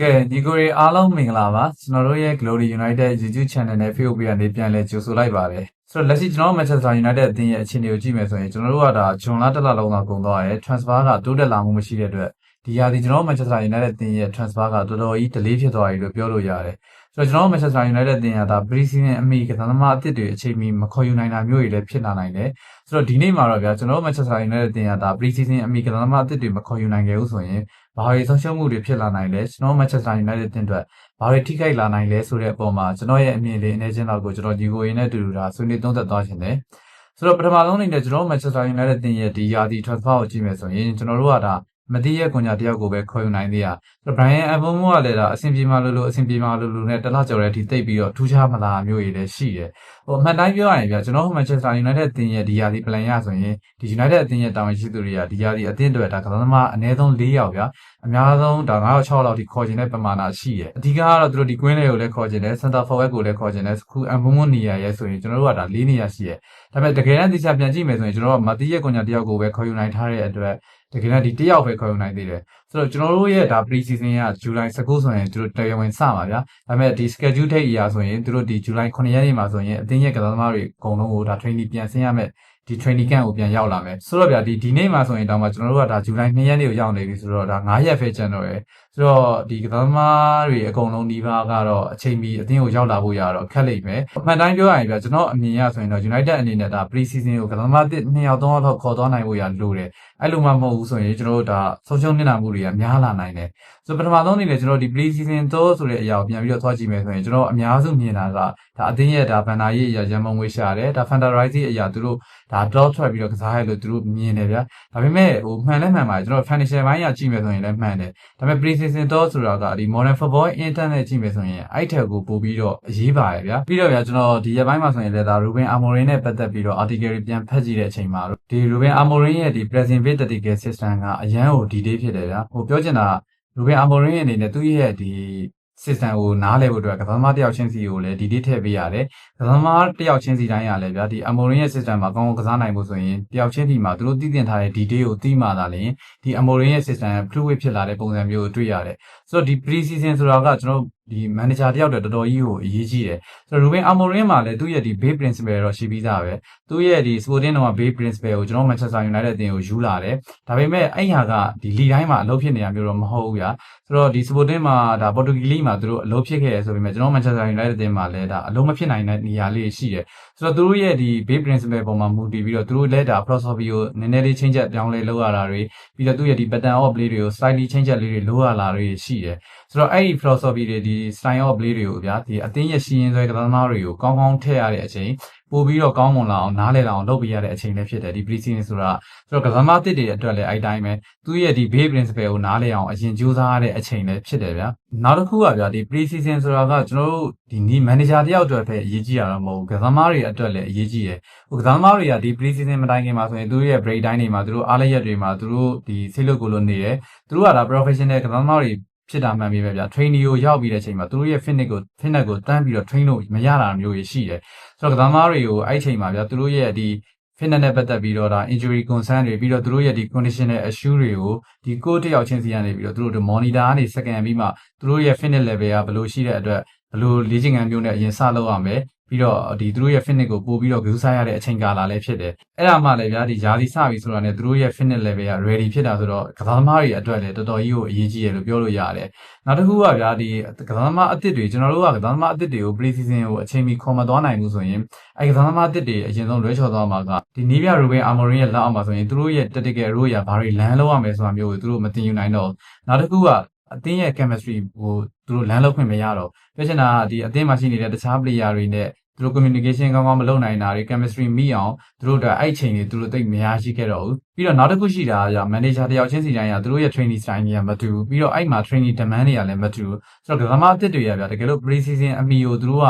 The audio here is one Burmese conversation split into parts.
ကဲညီကိုတွေအားလုံးမင်္ဂလာပါကျွန်တော်တို့ရဲ့ Glory United YouTube Channel နဲ့ Facebook ကနေပြန်လည်ကြိုဆိုလိုက်ပါတယ်ဆိုတော့လက်ရှိကျွန်တော်တို့ Manchester United အသင်းရဲ့အခြေအနေကိုကြည့်မယ်ဆိုရင်ကျွန်တော်တို့ကဒါဂျွန်လတစ်လလုံးသာကုန်သွားတယ် transfer ကတိုးတက်လာမှုမရှိတဲ့အတွက် ဒီရာသီကျွန်တော်တို့ Manchester United အသင်းရဲ့ transfer ကတော်တော်ကြီး delay ဖြစ်သွားပြီလို့ပြောလို့ရတယ်ဆိုတော့ကျွန်တော်တို့ Manchester United အသင်းကဒါ pre-season အမိကစားသမားအသစ်တွေအချိန်မီမခေါ်ယူနိုင်တာမျိုးတွေလည်းဖြစ်လာနိုင်တယ်ဆိုတော့ဒီနေ့မှာတော့ဗျာကျွန်တော်တို့ Manchester United အသင်းကဒါ pre-season အမိကစားသမားအသစ်တွေမခေါ်ယူနိုင်ခဲ့ဘူးဆိုရင်ဘာတွေဆုံးရှုံးမှုတွေဖြစ်လာနိုင်လဲကျွန်တော် Manchester United အသင်းအတွက်ဘာတွေထိခိုက်လာနိုင်လဲဆိုတဲ့အပေါ်မှာကျွန်တော်ရဲ့အမြင်လေးအနေချင်းတော့ကိုကျွန်တော်ဒီကိုရင်းနဲ့တူတူဒါဆွေးနွေးသုံးသပ်သွားခြင်းတယ်ဆိုတော့ပထမဆုံးအနေနဲ့ကျွန်တော် Manchester United အသင်းရဲ့ဒီယာဒီ transfer ကိုကြည့်မယ်ဆိုရင်ကျွန်တော်တို့ကဒါ မတိရဲ့ကွန်ညာတယောက်ကိုပဲခေါ်ယူနိုင်သေးတာဆိုတော့ Brian Mbeumo ကလည်းဒါအဆင်ပြေမှလို့လို့အဆင်ပြေမှလို့လို့နဲ့တလားကြော်တဲ့အထိတိတ်ပြီးတော့ထူးခြားမလာမျိုးတွေလည်းရှိတယ်ဟိုအမှန်တိုင်းပြောရရင်ဗျာကျွန်တော်တို့ Manchester United အသင်းရဲ့ဒီယာဒီ plan ရဆိုရင်ဒီ United အသင်းရဲ့တာဝန်ရှိသူတွေကဒီယာဒီအသင်းအတွက်ဒါကစားသမားအနည်းဆုံး၄ယောက်ဗျာအများဆုံးဒါ9ယောက်6ယောက်လောက်ထိခေါ်ခြင်းတဲ့ပမာဏရှိတယ်အဓိကကတော့သူတို့ဒီ Queen လေးကိုလည်းခေါ်ခြင်းတယ် Center Forward ကိုလည်းခေါ်ခြင်းတယ်ခု Mbeumo နေရာရဲဆိုရင်ကျွန်တော်တို့ကဒါ၄နေရာရှိတယ်ဒါပေမဲ့တကယ်တမ်းတရားပြန်ကြည့်မယ်ဆိုရင်ကျွန်တော်တို့ကမတိရဲ့ကွန်ညာတယောက်ကိုပဲခေါ်ယူနိုင်ထားတဲ့အတွက် တကယ်တမ်းဒီတယောက်ပဲခေါ်ယူနိုင်သေးတယ်ဆိုတော့ကျွန်တော်တို့ရဲ့ဒါ pre-season က July 19ဆိုရင်သူတို့တရားဝင်စမှာဗျာဒါပေမဲ့ဒီ schedule date အရာဆိုရင်သူတို့ဒီ July 9ရက်နေ့မှာဆိုရင်အသင်းရဲ့ကစားသမားတွေအကုန်လုံးကိုဒါ training ပြန်ဆင်းရမယ်ဒီ training camp ကိုပြန်ရောက်လာမယ်ဆိုတော့ဗျာဒီဒီနေ့မှာဆိုရင်တောင်မှကျွန်တော်တို့ကဒါ July 2ရက်နေ့ကိုရောက်နေပြီဆိုတော့ဒါ9ရက်ပဲကျန်တော့ရယ်ဆိုတော့ဒီကစားသမားတွေအကုန်လုံးဒီပါကတော့အချိန်မီအသင်းကိုရောက်လာဖို့ရတော့ခက်လိမ့်မယ်အမှန်တိုင်းပြောရရင်ဗျာကျွန်တော်အမြင်ရဆိုရင်တော့ United အနေနဲ့ဒါ pre-season ကိုကစားသမားတစ်2ယောက်3ယောက်လောက်ခေါ်သွားနိုင်ဖို့ရလိုတယ်အဲ့လိုမှမဟုတ်ဘူးဆိုရင်ကျွန်တော်တို့ဒါဆုံးရှုံးနေတာမှုတွေကများလာနိုင်တယ်ဆိုပထမဆုံးအနေနဲ့ကျွန်တော်ဒီ pre season တော့ဆိုတဲ့အရာကိုပြန်ပြီးတော့သွားကြည့်မယ်ဆိုရင်ကျွန်တော်အများစုမြင်တာကဒါအသင်းရဲ့ဒါဘန်နာရေးအရာရန်မုံငွေရှာတယ်ဒါ fundraising အရာသူတို့ဒါ draw ထွက်ပြီးတော့ကစားရလို့သူတို့မြင်တယ်ဗျာဒါပေမဲ့ဟိုမှန်လဲမှန်ပါတယ်ကျွန်တော် financial ဘိုင်းရကြည့်မယ်ဆိုရင်လည်းမှန်တယ်ဒါပေမဲ့ pre season တော့ဆိုတာကဒီ modern football internet ကြည့်မယ်ဆိုရင်အဲ့ထက်ကိုပို့ပြီးတော့အရေးပါတယ်ဗျာပြီးတော့ဗျာကျွန်တော်ဒီရက်ပိုင်းမှာဆိုရင်လည်းဒါ Ruben Amorim နဲ့ပတ်သက်ပြီးတော့ article တွေပြန်ဖတ်ကြည့်တဲ့အချိန်မှာဒီ Ruben Amorim ရဲ့ဒီ present fit tactical system ကအရန်ကို detail ဖြစ်တယ်ဗျာဟိုပြောချင်တာရူဘင်အာမိုရင်းအနေနဲ့သူ့ရဲ့ဒီ system ကိုနားလည်ဖို့အတွက်ကစားသမားတစ်ယောက်ချင်းစီကိုလည်းဒီ date ထည့်ပေးရတယ်။ကစားသမားတစ်ယောက်ချင်းစီတိုင်းရလည်းဗျာဒီအာမိုရင်းရဲ့ system မှာကောင်းကောင်းကစားနိုင်ဖို့ဆိုရင်တစ်ယောက်ချင်းစီမှာသူတို့တည်တင်ထားတဲ့ detail ကိုသိမှသာလျှင်ဒီအာမိုရင်းရဲ့ system fluid ဖြစ်လာတဲ့ပုံစံမျိုးကိုတွေ့ရတယ်။ဆိုတော့ဒီ pre season ဆိုတာကကျွန်တော် ဒီ manager တယောက်တည်းတော်တော်ကြီးကိုအရေးကြီးတယ်။ဆိုတော့ Ruben Amorim မှာလည်းသူ့ရဲ့ဒီ base principle တော့ရှိပြီးသားပဲ။သူ့ရဲ့ဒီ sporting တော့ base principle ကိုကျွန်တော် Manchester United အသင်းကိုယူလာတယ်။ဒါပေမဲ့အဲ့ဟာကဒီလီတိုင်းမှာအလုပ်ဖြစ်နေတာမျိုးတော့မဟုတ်ဘူးဗျာ။ဆိုတော့ဒီ sporting မှာဒါ Portuguese league မှာသူတို့အလုပ်ဖြစ်ခဲ့ရဆိုပေမဲ့ကျွန်တော် Manchester United အသင်းမှာလည်းဒါအလုပ်မဖြစ်နိုင်တဲ့နေရာလေးရှိတယ်။ဆိုတော့သူတို့ရဲ့ဒီ base principle ပေါ်မှာမူတည်ပြီးတော့သူတို့လည်းဒါ philosophy ကိုနည်းနည်းလေး change ပြောင်းလဲလုပ်ရတာတွေပြီးတော့သူ့ရဲ့ဒီ pattern of play တွေကို slightly change လေးတွေလုပ်ရလာတွေရှိတယ်။ ဆိုတော့အဲ့ဒီ philosophy တွေဒီ style of play တွေကိုဗျာဒီအသင်းရဲ့စီရင်ဆွဲကစားသမားတွေကိုကောင်းကောင်းထည့်ရတဲ့အချိန်ပို့ပြီးတော့ကောင်းမွန်လာအောင်နားလည်လာအောင်လုပ်ပေးရတဲ့အချိန်လည်းဖြစ်တယ်ဒီ pre-season ဆိုတာဆိုတော့ကစားသမားတစ်တွေအတွက်လည်းအဲ့တိုင်းပဲသူ့ရဲ့ဒီ base principle ကိုနားလည်အောင်အရင်ကြိုးစားရတဲ့အချိန်လည်းဖြစ်တယ်ဗျာနောက်တစ်ခုကဗျာဒီ pre-season ဆိုတာကကျွန်တော်တို့ဒီနီး manager တယောက်အတွက်ပဲအရေးကြီးတာတော့မဟုတ်ဘူးကစားသမားတွေအတွက်လည်းအရေးကြီးတယ်ဟိုကစားသမားတွေကဒီ pre-season မတိုင်ခင်မှာဆိုရင်သူတို့ရဲ့ break time တွေမှာသူတို့အားလရက်တွေမှာသူတို့ဒီဆေးလုတ်ကိုလို့နေတယ်သူတို့ကဒါ professional ကစားသမားတွေ ဖြစ်တာမှန်ပြီပဲဗျာ training ကိုရောက်ပြီးတဲ့အချိန်မှာသူတို့ရဲ့ fitness ကို fitness ကိုတန်းပြီးတော့ train လို့မရတာမျိုးကြီးရှိတယ်ဆိုတော့ကစားသမားတွေကိုအဲ့အချိန်မှာဗျာသူတို့ရဲ့ဒီ fitness နဲ့ပတ်သက်ပြီးတော့ဒါ injury concern တွေပြီးတော့သူတို့ရဲ့ဒီ conditional issue တွေကိုဒီ coach တယောက်ချင်းစီကနေပြီးတော့သူတို့ monitor ကနေ second ပြီးမှသူတို့ရဲ့ fitness level ကဘယ်လိုရှိတဲ့အတွက်ဘယ်လိုလေ့ကျင့်ခန်းမျိုးနဲ့အရင်စလုပ်ရမယ် ပြီးတော့ဒီသူတို့ရဲ့ fitness ကိုပို့ပြီးတော့ view ဆိုင်ရတဲ့အချိန်ကာလလည်းဖြစ်တယ်။အဲ့ဒါမှလည်းဗျာဒီယာစီစပြီဆိုတာနဲ့သူတို့ရဲ့ fitness level က ready ဖြစ်တာဆိုတော့ကစားသမားတွေအတွက်လည်းတော်တော်ကြီးကိုအရေးကြီးတယ်လို့ပြောလို့ရတယ်။နောက်တစ်ခုကဗျာဒီကစားသမားအသစ်တွေကျွန်တော်တို့ကကစားသမားအသစ်တွေကို pre season ကိုအချိန်မီခေါ်မသွားနိုင်ဘူးဆိုရင်အဲ့ကစားသမားအသစ်တွေအရင်ဆုံးလွဲချော်သွားမှာကဒီနီးပြရူဘင်အာမော်ရင်ရဲ့လက်အောက်မှာဆိုရင်သူတို့ရဲ့ tactical role ရဘာတွေလမ်းလောက်ရမယ်ဆိုတာမျိုးကိုသူတို့မသိယူနိုင်တော့နောက်တစ်ခုကအသင်းရဲ့ chemistry ကိုသူတို့လမ်းလောက်ခွင့်မရတော့ပြောချင်တာကဒီအသင်းမှာရှိနေတဲ့တခြား player တွေနဲ့ သူတို့ communication ကောင်းကောင်းမလုပ်နိုင်တာတွေ chemistry မိအောင်သူတို့ဒါအဲ့ချိန်တွေသူတို့သိမရရှိခဲ့တော့ဘူးပြီးတော့နောက်တစ်ခုရှိတာက manager တယောက်ချင်းစီတိုင်းကသူတို့ရဲ့ training style တွေကမတူဘူးပြီးတော့အဲ့မှာ training demand တွေကလည်းမတူဘူးဆိုတော့ကစားမအသစ်တွေရဗျာတကယ်လို့ pre season အမီကိုသူတို့က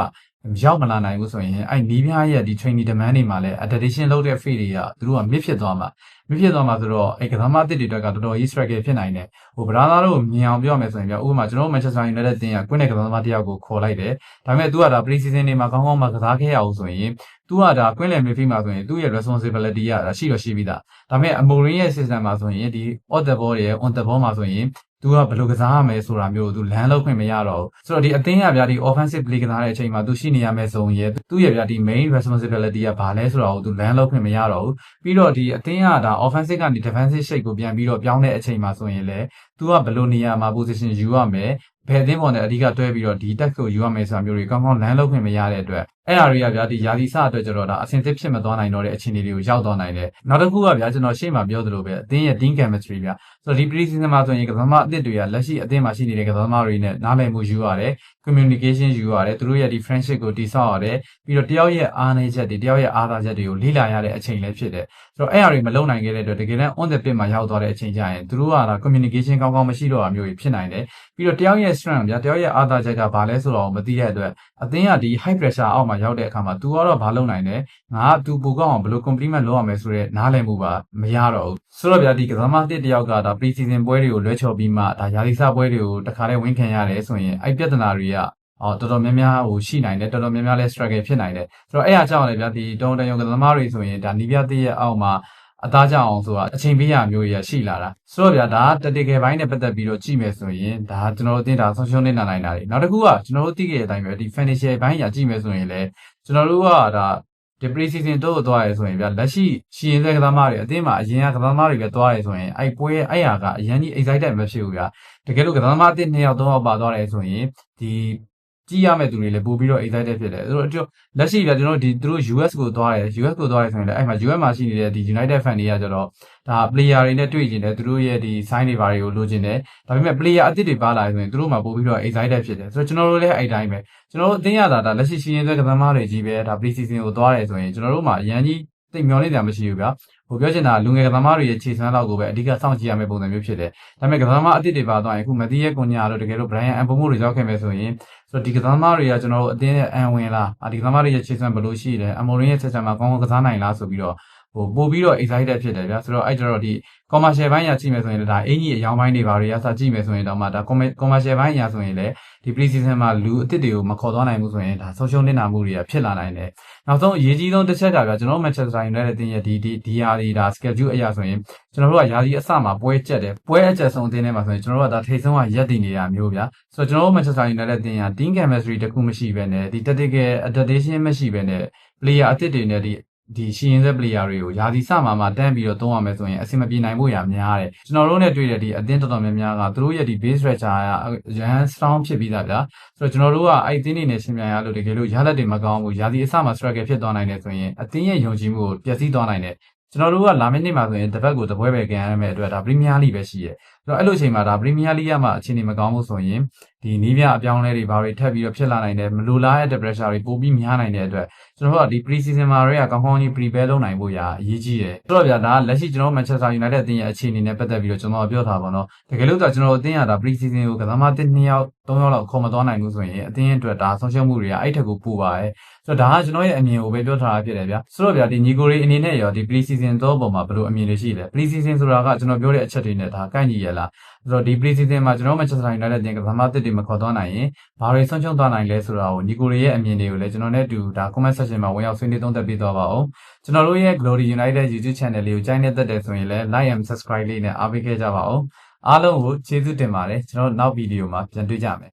ရောက်မလာနိုင်ဘူးဆိုရင်အဲ့နီးပြားရဲ့ဒီ training demand တွေမှာလည်း adaptation လုပ်တဲ့ phase တွေကသူတို့ကမြစ်ဖြစ်သွားမှာမြစ်ဖြစ်သွားမှာဆိုတော့အဲ့ကစားမအသစ်တွေအတွက်ကတော်တော်ကြီး struggle ဖြစ်နိုင်တယ်ဟိုဗရာသားတို့မြင်အောင်ပြောမယ်ဆိုရင်ပြဥပမာကျွန်တော် Manchester United တင်ကကွင်းတဲ့ကစားသမားတယောက်ကိုခေါ်လိုက်တယ်ဒါပေမဲ့ तू ကဒါ pre season တွေမှာကောင်းကောင်းမှကစားခဲ့ရအောင်ဆိုရင် तू ကဒါကွင်းလယ် midfield မှာဆိုရင်သူ့ရဲ့ responsibility ကဒါရှိတော့ရှိပြီးသားဒါပေမဲ့ Amorim ရဲ့ system မှာဆိုရင်ဒီ off the ball ရဲ့ on the ball မှာဆိုရင် သူကဘယ်လိုကစားရမယ်ဆိုတာမျိုးသူလမ်းလောက်ခွင့်မရတော့ဘူးဆိုတော့ဒီအသင်းကဗျာဒီ offensive play ကစားတဲ့အချိန်မှာသူရှိနေရမယ့်ဇုံရဲ့သူ့ရဲ့ဗျာဒီ main responsibility ကဘာလဲဆိုတာကိုသူလမ်းလောက်ခွင့်မရတော့ဘူးပြီးတော့ဒီအသင်းကဒါ offensive ကနေ defensive shape ကိုပြန်ပြီးတော့ပြောင်းတဲ့အချိန်မှာဆိုရင်လည်းသူကဘယ်လိုနေရာမှာ position ယူရမယ်ဘယ်အသင်းပေါ်နဲ့အဓိကတွဲပြီးတော့ဒီ tag ကိုယူရမယ်ဆိုတာမျိုးတွေကောင်းကောင်းလမ်းလောက်ခွင့်မရတဲ့အတွက်အဲ့အရာတွေကဗျာဒီယာဒီစအတွက်ကျတော့ဒါအဆင်သင့်ဖြစ်မသွားနိုင်တော့တဲ့အခြေအနေတွေကိုရောက်သွားနိုင်တယ်နောက်တစ်ခုကဗျာကျွန်တော်ရှေ့မှာပြောသလိုပဲအသင်းရဲ့ team chemistry ဗျာဆိုတော့ဒီ pre-season မှာဆိုရင်ကစားသမားအသစ်တွေကလက်ရှိအသင်းမှာရှိနေတဲ့ကစားသမားတွေနဲ့နားလည်မှုယူရတယ် communication ယူရတယ်သူတို့ရဲ့ဒီ friendship ကိုတည်ဆောက်ရတယ်ပြီးတော့တယောက်ရဲ့အားနည်းချက်တွေတယောက်ရဲ့အားသာချက်တွေကိုလေ့လာရတဲ့အချိန်လည်းဖြစ်တယ်ဆို တော့အဲ့အရာတွေမလုပ်နိုင်ခဲ့တဲ့အတွက်တကယ်တမ်း on the pitch မှာရောက်သွားတဲ့အချိန်ကျရင်သူတို့ကဒါ communication ကောင်းကောင်းမရှိတော့တာမျိုးတွေဖြစ်နိုင်တယ်ပြီးတော့တယောက်ရဲ့ strength ဗျာတယောက်ရဲ့အားသာချက်ကဘာလဲဆိုတော့မသိတဲ့အတွက်အသင်းကဒီ high pressure အောက်မှာရောက်တဲ့အခါမှာ तू ကတော့ဘာလုပ်နိုင်လဲငါက तू ပိုကောင်းအောင်ဘယ်လို compliment လုပ်ရမယ်ဆိုတော့နားလည်မှုပါမရတော့ဘူးဆိုတော့ဗျာဒီကစားမတစ်တယောက်ကဒါ pre-season ပွဲတွေကိုလွှဲချော်ပြီးမှဒါယာလီစာပွဲတွေကိုတခါတည်းဝင်ခံရတယ်ဆိုရင်အဲ့ပြဿနာတွေက အော်တော်တော်များများဟိုရှိနိုင်တယ်တော်တော်များများလဲ struggle ဖြစ်နိုင်တယ်ဆိုတော့အဲ့အကြောင်းလည်းဗျာဒီတုံတန်ယုံကစားသမားတွေဆိုရင်ဒါနီးပြတဲ့ရဲ့အောက်မှာအသားကြအောင်ဆိုတာအချိန်ပေးရမျိုးကြီးရှိလာတာဆိုတော့ဗျာဒါတတိကယ်ပိုင်းနဲ့ပတ်သက်ပြီးတော့ကြည့်မယ်ဆိုရင်ဒါကျွန်တော်တို့အသိတာဆုံးရှုံးနေနိုင်တာတွေနောက်တစ်ခုကကျွန်တော်တို့သိခဲ့တဲ့အတိုင်းပဲဒီ financial ဘိုင်းညာကြည့်မယ်ဆိုရင်လည်းကျွန်တော်တို့ကဒါဒီ pre-season တော့သွားရဲဆိုရင်ဗျာလက်ရှိရှီရင်တဲ့ကစားသမားတွေအသင်းမှာအရင်ကကစားသမားတွေပဲသွားရဲဆိုရင်အဲ့ပွဲအဲ့ဟာကအရင်ကြီး excited မဖြစ်ဘူးဗျာတကယ်လို့ကစားသမားအသင်း2ယောက်3ယောက်ပါသွားတယ်ဆိုရင်ဒီ ကြည့်ရမယ့်သူတွေလည်းပို့ပြီးတော့ excited ဖြစ်တယ်သူတို့တို့လက်ရှိဗျာကျွန်တော်တို့ဒီသူတို့ US ကိုသွားတယ် US ကိုသွားတယ်ဆိုရင်လည်းအဲ့မှာ US မှာရှိနေတဲ့ဒီ United fan တွေကကျတော့ဒါ player တွေနဲ့တွေ့ကျင်တယ်သူတို့ရဲ့ဒီ sign တွေဘာတွေကိုလိုချင်တယ်ဒါပေမဲ့ player အသစ်တွေပါလာရင်ဆိုရင်သူတို့မှာပို့ပြီးတော့ excited ဖြစ်တယ်ဆိုတော့ကျွန်တော်တို့လည်းအဲ့တိုင်းပဲကျွန်တော်တို့အသင်းရတာဒါလက်ရှိရှိရင်တဲ့ကစားသမားတွေကြီးပဲဒါ pre-season ကိုသွားတယ်ဆိုရင်ကျွန်တော်တို့မှာအရန်ကြီးသိမျောနေကြမရှိဘူးဗျာဟိုပြောချင်တာလူငယ်ကစားသမားတွေရဲ့ခြေစွမ်းလောက်ကိုပဲအဓိကစောင့်ကြည့်ရမယ့်ပုံစံမျိုးဖြစ်တယ်ဒါပေမဲ့ကစားသမားအသစ်တွေပါသွားရင်အခုမတိရဲ့ကွန်ညာတို့တကယ်လို့ Brian Ambomo တွေရောက်ခဲ့မယ်ဆိုရင် ဆိုတော့ဒီကစားသမားတွေကကျွန်တော်တို့အသင်းရဲ့အန်ဝင်လားဒီကစားသမားတွေရဲ့ခြေစွမ်းဘယ်လိုရှိလဲအမော်ရင်းရဲ့ချက်ချက်မှာကောင်းကောင်းကစားနိုင်လားဆိုပြီးတော့ ဟိုပို့ပြီးတော့ excited ဖြစ်တယ်ဗျာဆိုတော့အဲ့ကျတော့ဒီ commercial ဘိုင်းရကြည့်မယ်ဆိုရင်ဒါအင်ကြီးအယောင်ပိုင်းတွေဘာတွေရစကြည့်မယ်ဆိုရင်တော့မှဒါ commercial ဘိုင်းရဆိုရင်လည်းဒီ pre-season မှာလူအစ်စ်တွေကိုမခေါ်သွားနိုင်ဘူးဆိုရင်ဒါဆုံးရှုံးနေတာမှုတွေကဖြစ်လာနိုင်တယ်နောက်ဆုံးအရေးကြီးဆုံးတစ်ချက်ကဗျာကျွန်တော် Manchester United တင်ရဲ့ဒီဒီဒီဟာဒီဒါ schedule အရာဆိုရင်ကျွန်တော်တို့ကယာစီအစမှာပွဲကျက်တယ်ပွဲအကျက်ဆုံးအသင်းထဲမှာဆိုရင်ကျွန်တော်တို့ကဒါထိတ်ဆုံးကရက်တည်နေတာမျိုးဗျာဆိုတော့ကျွန်တော်တို့ Manchester United တင်ရ team chemistry တခုမရှိဘဲနဲ့ဒီ tactical adaptation မရှိဘဲနဲ့ player အသစ်တွေနဲ့ဒီ ဒီရှင်းတဲ့ player တွေကိုယာစီစမှာမှာတန်းပြီးတော့သုံးရမယ်ဆိုရင်အဆင်မပြေနိုင်ဖို့ရများတယ်ကျွန်တော်တို့နဲ့တွေ့တဲ့ဒီအသင်းတော်တော်များများကသူတို့ရဲ့ဒီ base structure ကရန် strong ဖြစ်ပြီးသားဗျာဆိုတော့ကျွန်တော်တို့ကအဲ့အသင်းတွေနဲ့ရှင်းပြရလို့တကယ်လို့ရလက်တွေမကောင်းဘူးယာစီအစမှာ struggle ဖြစ်သွားနိုင်တယ်ဆိုရင်အသင်းရဲ့ယုံကြည်မှုကိုပျက်စီးသွားနိုင်တယ်ကျွန်တော်တို့ကလာမယ့်နေ့မှာဆိုရင်တစ်ပတ်ကိုတစ်ပွဲပဲကန်ရမယ့်အတွက်ဒါ Premier League ပဲရှိတယ်။ဆို တော့အဲ့လိုအချိန်မှာဒါ Premier League ကမှအခြေအနေမကောင်းဘူးဆိုရင်ဒီနီးပြအပြောင်းလဲတွေဘာတွေထပ်ပြီးတော့ဖြစ်လာနိုင်တယ်မလိုလားတဲ့ pressure တွေပိုပြီးများနိုင်တဲ့အတွက်ကျွန်တော်တို့ကဒီ pre-season မှာတွေကကောင်းကောင်းကြီး prepare လုပ်နိုင်ဖို့ရာအရေးကြီးတယ်။ဆိုတော့ဗျာဒါလက်ရှိကျွန်တော် Manchester United အသင်းရဲ့အခြေအနေနဲ့ပတ်သက်ပြီးတော့ကျွန်တော်ပြောထားပါတော့။တကယ်လို့တော့ကျွန်တော်အသင်းကဒါ pre-season ကိုကစားမတစ်2ယောက်3ယောက်လောက်ခေါ်မသွားနိုင်ဘူးဆိုရင်အသင်းအတွက်ဒါဆုံးရှုံးမှုတွေကအဲ့ထက်ကိုပိုပါရဲ့။ဆိုတော့ဒါကကျွန်တော်ရဲ့အမြင်ကိုပဲပြောထားတာဖြစ်တယ်ဗျာ။ဆိုတော့ဗျာဒီညီကိုရီအနေနဲ့ရောဒီ pre-season တော့ပုံမှာဘယ်လိုအမြင်တွေရှိလဲ။ pre-season ဆိုတာကကျွန်တော်ပြောတဲ့အချက်တွေနဲ့ဒါကိုက်ညီရလား။ဆိုတော့ဒီ pre-season မှာကျွန်တော် Manchester United တင်ကစားမတစ်တွေမခေါ်သွားနိုင်ရင်ဘာတွေဆုံးရှုံးသွားနိုင်လဲဆိုတာကိုညီကိုရီရဲ့အမြင်တွေကိုလည်းကျွန်တော်နဲ့အတူဒါ comment section မှာဝင်ရောက်ဆွေးနွေးသုံးသပ်ပေးသွားပါအောင်။ကျွန်တော်တို့ရဲ့ Glory United YouTube channel လေးကိုကြိုက်နေတတ်တယ်ဆိုရင်လည်း like and subscribe လေးနဲ့အားပေးခဲ့ကြပါအောင်။အားလုံးကိုကျေးဇူးတင်ပါတယ်ကျွန်တော်နောက်ဗီဒီယိုမှာပြန်တွေ့ကြမယ်